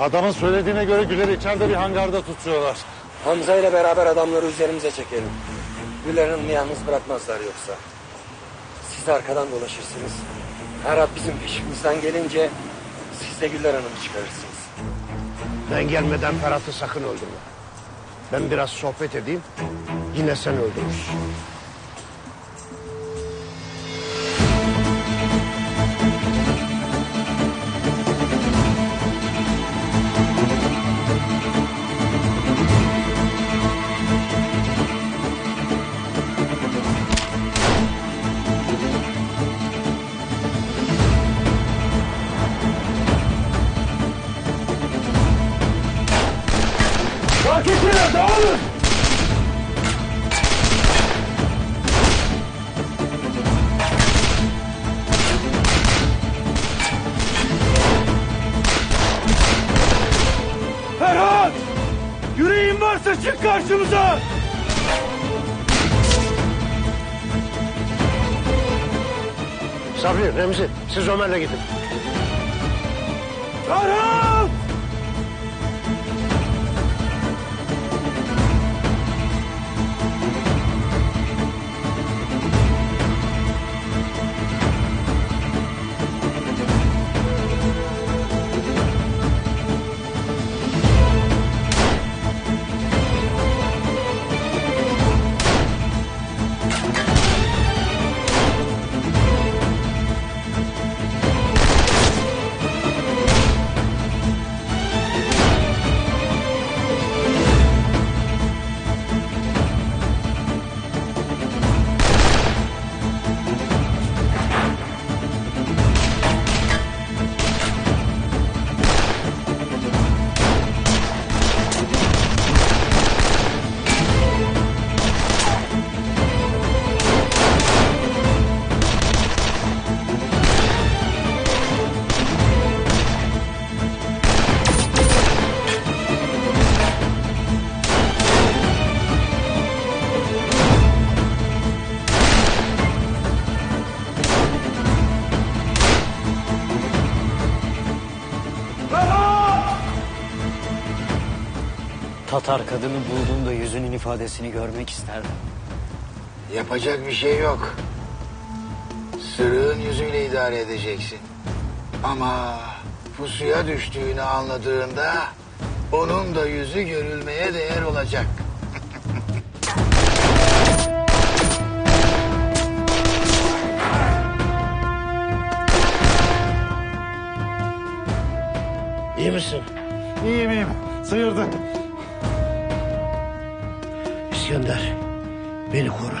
Adamın söylediğine göre Güler'i içeride bir hangarda tutuyorlar. Hamza ile beraber adamları üzerimize çekelim. Güler Hanım'ı yalnız bırakmazlar yoksa. Siz arkadan dolaşırsınız. Ferhat bizim peşimizden gelince siz de Güler Hanım'ı çıkarırsınız. Ben gelmeden Ferhat'ı sakın öldürme. Ben biraz sohbet edeyim. Yine sen öldürürsün. Vakitler dağılın! Ferhat! Yüreğin varsa çık karşımıza! Sabri, Remzi siz Ömer'le gidin. Ferhat! Tatar kadını bulduğumda yüzünün ifadesini görmek isterdim. Yapacak bir şey yok. Sırığın yüzüyle idare edeceksin. Ama pusuya düştüğünü anladığında onun da yüzü görülmeye değer olacak. İyi misin? İyiyim iyiyim. Sıyırdı. İskender, beni koru.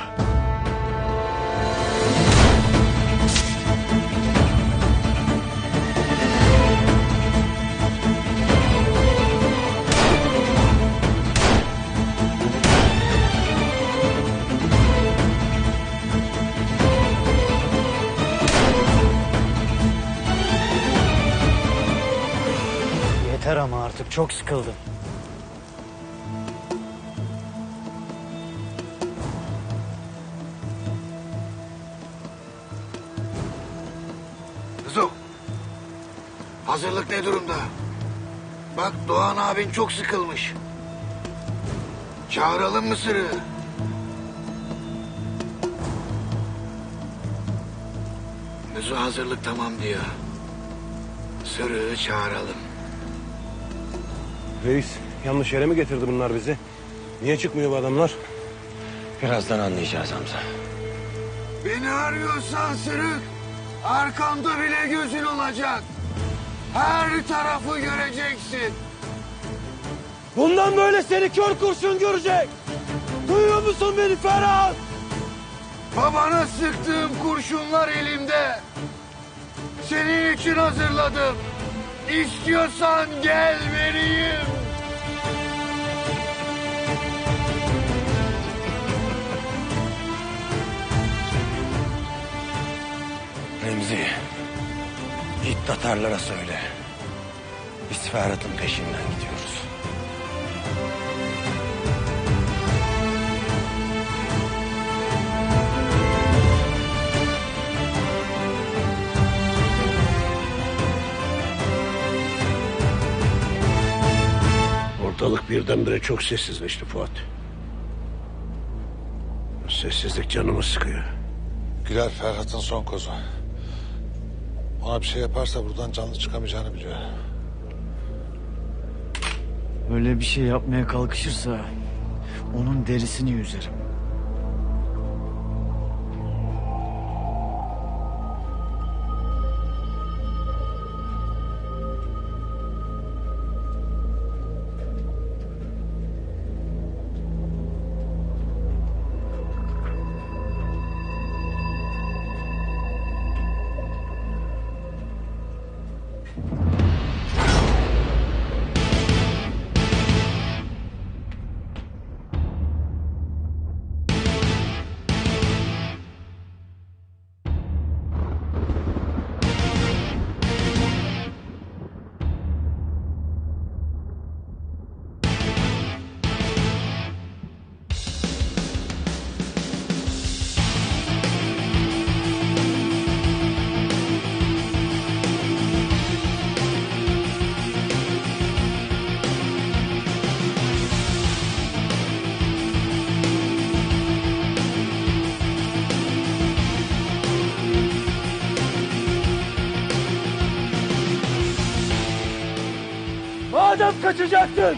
Yeter ama artık çok sıkıldım. Hazırlık ne durumda? Bak Doğan abin çok sıkılmış. Çağıralım mı sırığı? Müzo hazırlık tamam diyor. Sırığı çağıralım. Reis yanlış yere mi getirdi bunlar bizi? Niye çıkmıyor bu adamlar? Birazdan anlayacağız Hamza. Beni arıyorsan sırık, arkamda bile gözün olacak. Her tarafı göreceksin. Bundan böyle seni kör kurşun görecek. Duyuyor musun beni Ferhat? Babana sıktığım kurşunlar elimde. Senin için hazırladım. İstiyorsan gel vereyim. Remzi, Tatarlara söyle. Biz Ferhat'ın peşinden gidiyoruz. Ortalık birdenbire çok sessizleşti Fuat. Sessizlik canımı sıkıyor. Güler Ferhat'ın son kozu. Ona bir şey yaparsa buradan canlı çıkamayacağını biliyor. Öyle bir şey yapmaya kalkışırsa onun derisini yüzerim. Madem kaçacaktın.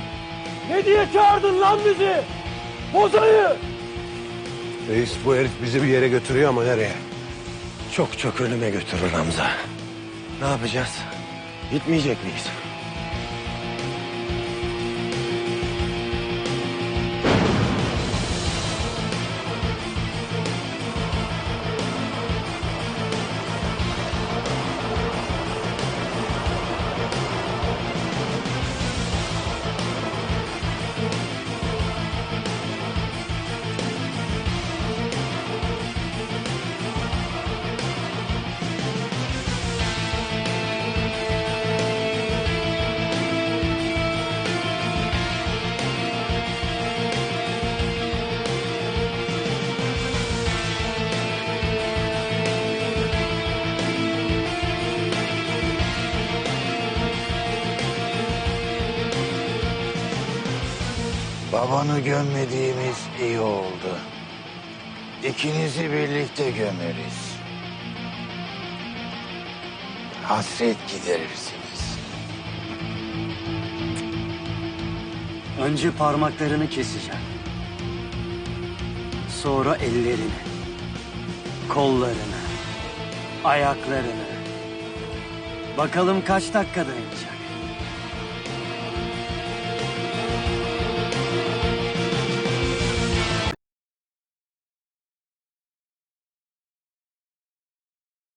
Ne diye çağırdın lan bizi? Bozayı. Reis bu herif bizi bir yere götürüyor ama nereye? Çok çok ölüme götürür Hamza. Ne yapacağız? Gitmeyecek miyiz? Babanı gömmediğimiz iyi oldu. İkinizi birlikte gömeriz. Hasret giderirsiniz. Önce parmaklarını keseceğim. Sonra ellerini, kollarını, ayaklarını. Bakalım kaç dakika dayanacak.